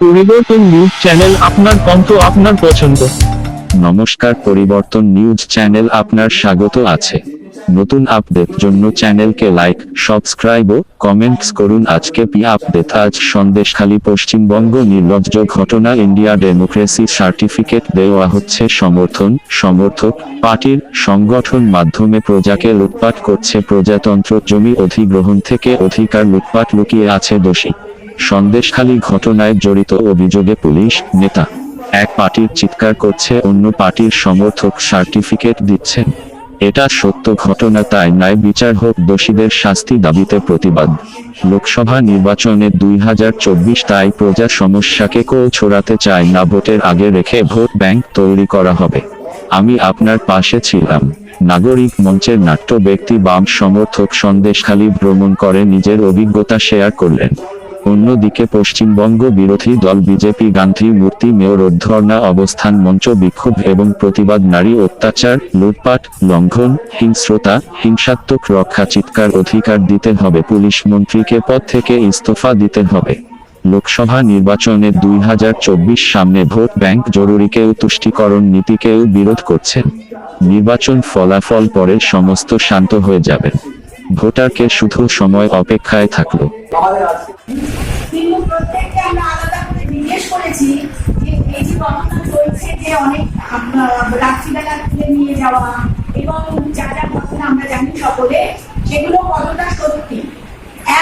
পরিবর্তন news channel আপনার কণ্ঠ আপনার পছন্দ। নমস্কার, পরিবর্তন নিউজ চ্যানেল আপনার স্বাগত আছে। নতুন আপডেট জন্য চ্যানেলকে লাইক, সাবস্ক্রাইব ও কমেন্টস করুন। আজকে পি আপডেট? আজ সন্দেশখালী পশ্চিমবঙ্গ নির্লজ্জ ঘটনা। ইন্ডিয়া ডেমোক্রেসি সার্টিফিকেট দেওয়া হচ্ছে সমর্থন। সমর্থক পার্টির সংগঠন মাধ্যমে প্রজাকে লুটপাট করছে। প্রজাতন্ত্র জমি অধিগ্রহণ থেকে অধিকার লুটপাট লুকিয়ে আছে দোষী। সন্দেশখালী ঘটনায় জড়িত অভিযোগে পুলিশ, নেতা, এক পার্টির চিৎকার করছে, অন্য পার্টির সমর্থক সার্টিফিকেট দিচ্ছেন। এটা সত্য ঘটনা তাই ন্যায় বিচার হোক, দোষীদের শাস্তি দাবিতে প্রতিবাদ। লোকসভা নির্বাচনে দুই হাজার চব্বিশ তাই প্রজা সমস্যাকে কেউ ছড়াতে চায় না, ভোটের আগে রেখে ভোট ব্যাংক তৈরি করা হবে। আমি আপনার পাশে ছিলাম। নাগরিক মঞ্চের নাট্য ব্যক্তি বাম সমর্থক সন্দেশখালী ভ্রমণ করে নিজের অভিজ্ঞতা শেয়ার করলেন। অন্যদিকে পশ্চিমবঙ্গ বিরোধী দল বিজেপি, গান্ধী, মূর্তি, মেয়র ধর্ণা অবস্থান মঞ্চ, বিক্ষোভ এবং প্রতিবাদ, নারী অত্যাচার, লুটপাট, লঙ্ঘন, হিংস্রতা, হিংসাত্মক রক্ষা, চিৎকার, অধিকার দিতে হবে, পুলিশ মন্ত্রীকে পদ থেকে ইস্তফা দিতে হবে। লোকসভা নির্বাচনে দুই হাজার চব্বিশ সামনে ভোট ব্যাংক জরুরিকেও তুষ্টিকরণ নীতিকেও বিরোধ করছেন নির্বাচন ফলাফল পরে সমস্ত শান্ত হয়ে যাবেন ভোটারকে শুধু সময় অপেক্ষায় থাকল। কিন্তু প্রত্যেককে আমরা আলাদা করে জিজ্ঞেস করেছি যে এই যে ঘটনা চলছে যে অনেক রাত্রিবেলা তুলে নিয়ে যাওয়া এবং যা যা ঘটনা আমরা জানি সকলে, সেগুলো কতটা সত্যি?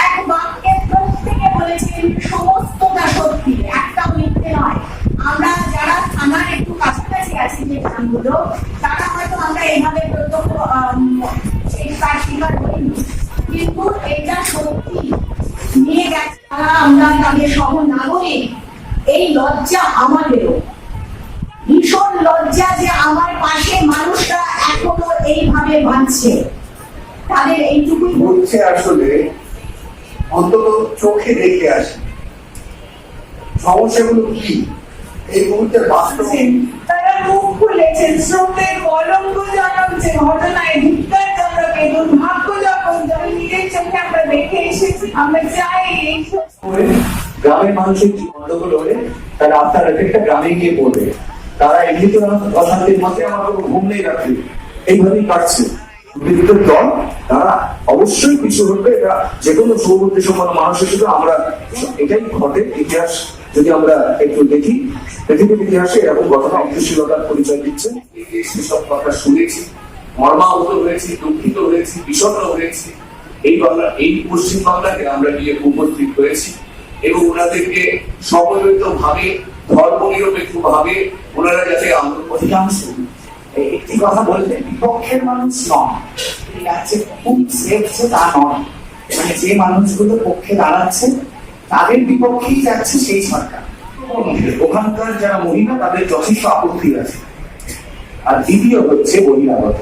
এক বাক্যে প্রত্যেকে বলেছেন সমস্তটা সত্যি, একটা মিথ্যে নয়। আমরা যারা থানার একটু কাছাকাছি আছি যে গ্রামগুলো, তারা হয়তো আমরা এইভাবে প্রত্যক্ষ তার করিনি। কিন্তু এটা সত্যি নিয়ে গেছে তারা আমরা তাদের সহ নাগরিক এই লজ্জা আমাদেরও। ভীষণ লজ্জা যে আমার পাশে মানুষরা এখনও এইভাবে বাঁচছে তাদের এইটুকুই বলছি আসলে অন্তত চোখে দেখে আসে। সমস্যাগুলো কি? এই মুহূর্তে বাস্তব তারা মুখ খুলেছেন স্রোতের কলঙ্ক জানাচ্ছে ঘটনায় ধিক্কারজনক এবং দুর্ভাগ্যজনক আমি নিজের চোখে আমরা দেখে গ্রামের মানুষের হলে একটা গ্রামে গিয়ে পড়বে তারা অশান্তির মধ্যে আমার ঘুম নেই রাত্রি। এইভাবেই কাটছে। দল, তারা অবশ্যই কিছু হলে এটা যে কোনো সৌবুদ্ধি সম্পন্ন মানুষ হিসেবে আমরা এটাই ঘটে ইতিহাস। যদি আমরা একটু দেখি, পৃথিবীর ইতিহাসে এরকম ঘটনা অগ্রশীলতার পরিচয় দিচ্ছে। সেসব কথা শুনেছি, মর্মাহত হয়েছি, দুঃখিত হয়েছি, বিষণ্ণ হয়েছি। এই বাংলা, এই পশ্চিম বাংলাকে আমরা গিয়ে উপস্থিত হয়েছি এবং ওনাদেরকে সমবেত ভাবে ধর্ম নিরপেক্ষ ভাবে ওনারা যাতে আন্দোলন অধিকাংশ একটি কথা বলতে, বিপক্ষের মানুষ নন। আছে, খুব যে তা নয় মানে যে মানুষগুলো পক্ষে দাঁড়াচ্ছে, তাদের বিপক্ষেই যাচ্ছে সেই সরকার। ওখানকার যারা মহিলা, তাদের যথেষ্ট আপত্তি আছে। আর দ্বিতীয় হচ্ছে বহিরাগত।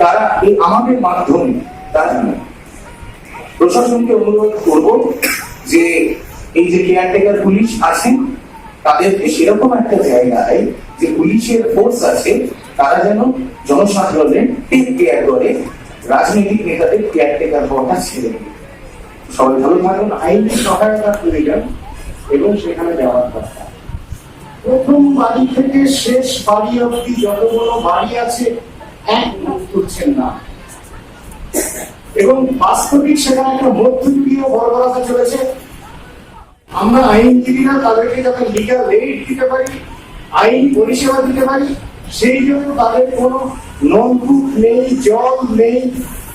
তারা এই আমাদের মাধ্যমে তারা জানে প্রশাসনকে অনুরোধ করব যে এই যে কেয়ারটেকার পুলিশ আছেন তাদেরকে সেরকম একটা জায়গায় যে পুলিশের ফোর্স আছে, তারা যেন জনসাধারণের টেক কেয়ার করে, রাজনৈতিক নেতাদের কেয়ারটেকার হওয়াটা ছেড়ে দিন সবাই ভালো থাকুন, আইনি সহায়তা প্রয়োজন এবং সেখানে দেওয়ার দরকার। প্রথম বাড়ি থেকে শেষ বাড়ি অব্দি যতগুলো বাড়ি আছে, এক মুখ না। এবং বাস্তবিক সেখানে একটা মধ্যযুগীয় বর্বরতা চলেছে। আমরা আইনজীবীরা তাদেরকে যাতে লিগাল এইড দিতে পারি, আইন পরিষেবা দিতে পারি, সেই জন্য তাদের কোনো নলকূপ নেই, জল নেই,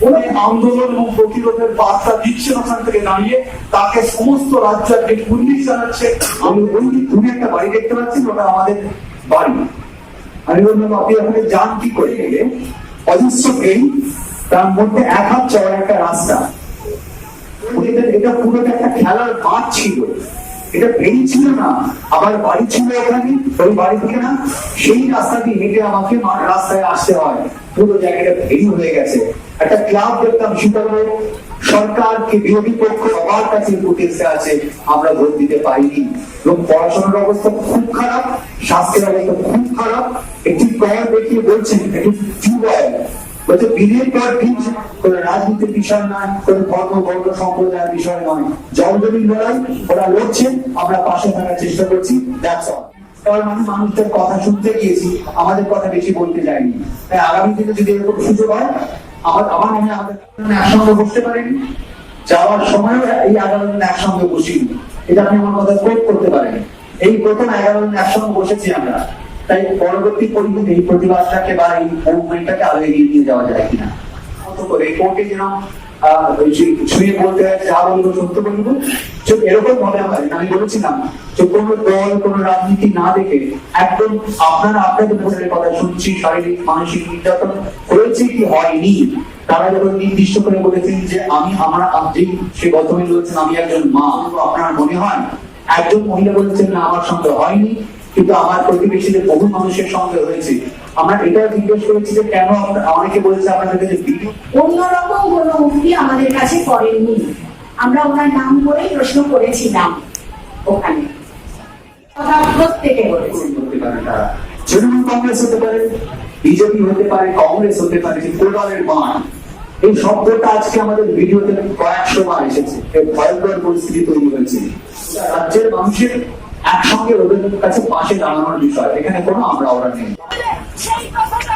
কোনো আন্দোলন এবং প্রতিরোধের বার্তা দিচ্ছেন ওখান থেকে দাঁড়িয়ে। তাকে সমস্ত রাজ্য আজকে পুলিশ জানাচ্ছে, আমি যে তুমি একটা বাড়ি দেখতে পাচ্ছি, ওটা আমাদের বাড়ি। আমি বললাম, আপনি ওখানে যান কি করে গেলে? অজস্র ট্রেন তার মধ্যে এক হাত চড়া একটা রাস্তা। এটা পুরোটা একটা খেলার মাঠ ছিল। এটা ভেঙে ছিল না। আবার বাড়ি ছিল এখানে, ওই বাড়ি থেকে না, সেই রাস্তা দিয়ে হেঁটে আমাকে রাস্তায় আসতে হয়। পুরো জায়গাটা ভেঙে হয়ে গেছে। একটা ক্লাব দেখতাম সীতারাম সরকারকে বিরোধী পক্ষ সবার কাছে প্রতিষ্ঠা আছে, আমরা ভোট দিতে পারিনি এবং পড়াশোনার অবস্থা খুব খারাপ, স্বাস্থ্যের অবস্থা খুব খারাপ। একটি কয়ার দেখিয়ে বলছেন, একটি টিউবওয়েল বলছে দিনের পর দিন কোনো রাজনীতির বিষয় নয়, কোনো ধর্ম বর্গ সম্প্রদায়ের বিষয় নয়। জল জমির লড়াই, ওরা লড়ছে, আমরা পাশে থাকার চেষ্টা করছি দ্যাটস অল কারণ আমি মানুষদের কথা শুনতে গিয়েছি, আমাদের কথা বেশি বলতে যাইনি তাই আগামী দিনে যদি এরকম সুযোগ হয়, আমার আমার মনে একসঙ্গে বসতে পারেন। যাওয়ার সময় এই এগারো জন একসঙ্গে বসিনি। এটা আপনি আমার কথা কোট করতে পারেন। এই প্রথম এগারো জন একসঙ্গে বসেছি আমরা। তাই পরবর্তী এই প্রতিবাদটাকে বা এই মুভমেন্টটাকে আরও এগিয়ে নিয়ে যাওয়া যায় কিনা? যেন ছুঁয়ে বলতে যা বলব সত্য বলব। ঠিক এরকম মনে হয় আমি বলেছিলাম যে দল রাজনীতি না দেখে একদম আপনারা আপনাদের কথা শুনছি, শারীরিক, মানসিক নির্যাতন হয়েছে কি হয়নি? তারা যখন নির্দিষ্ট করে বলেছেন যে আমি, আমরা আপনি সে গতমিল বলেছেন, আমি একজন মা। আপনার মনে হয়? একজন মহিলা বলেছেন, না, আমার সঙ্গে হয়নি। কিন্তু আমার প্রতিবেশীদের বহু মানুষের সঙ্গে হয়েছে আমরা এটা জিজ্ঞেস করেছি যে কেন অনেকে বলেছে আপনাদের কাছে অন্যরকম কোনো উক্তি আমাদের কাছে করেননি। আমরা ওনার নাম করেই প্রশ্ন করেছিলাম ওখানে। কথা প্রত্যেকে তৃণমূল কংগ্রেস হতে পারে বিজেপি হতে পারে কংগ্রেস হতে পারে এই শব্দটা আজকে আমাদের ভিডিওতে কয়েকশো বার এসেছে। ভয়ঙ্কর পরিস্থিতি তৈরি হয়েছে। রাজ্যের মানুষের একসঙ্গে ওদের কাছে পাশে দাঁড়ানোর বিষয়। এখানে কোনো আমরা ওরা নেই। সেই কথাটা